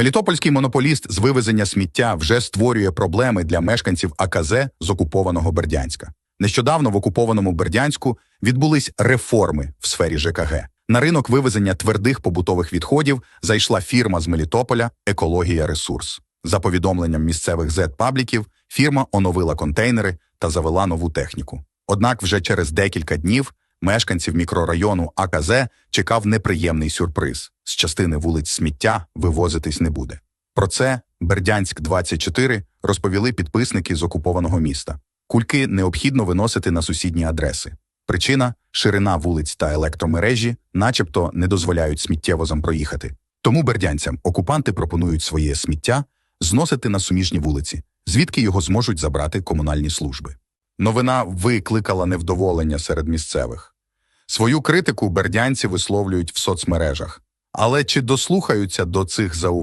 Мелітопольський монополіст з вивезення сміття вже створює проблеми для мешканців АКЗ з окупованого Бердянська. Нещодавно в окупованому Бердянську відбулись реформи в сфері ЖКГ. На ринок вивезення твердих побутових відходів зайшла фірма з Мелітополя Екологія Ресурс. За повідомленням місцевих зет-пабліків, фірма оновила контейнери та завела нову техніку. Однак вже через декілька днів мешканців мікрорайону АКЗ чекав неприємний сюрприз. З частини вулиць сміття вивозитись не буде. Про це Бердянськ 24 розповіли підписники з окупованого міста. Кульки необхідно виносити на сусідні адреси. Причина ширина вулиць та електромережі, начебто, не дозволяють сміттєвозам проїхати. Тому бердянцям окупанти пропонують своє сміття зносити на суміжні вулиці, звідки його зможуть забрати комунальні служби. Новина викликала невдоволення серед місцевих. Свою критику бердянці висловлюють в соцмережах. Але чи дослухаються до цих зауважень?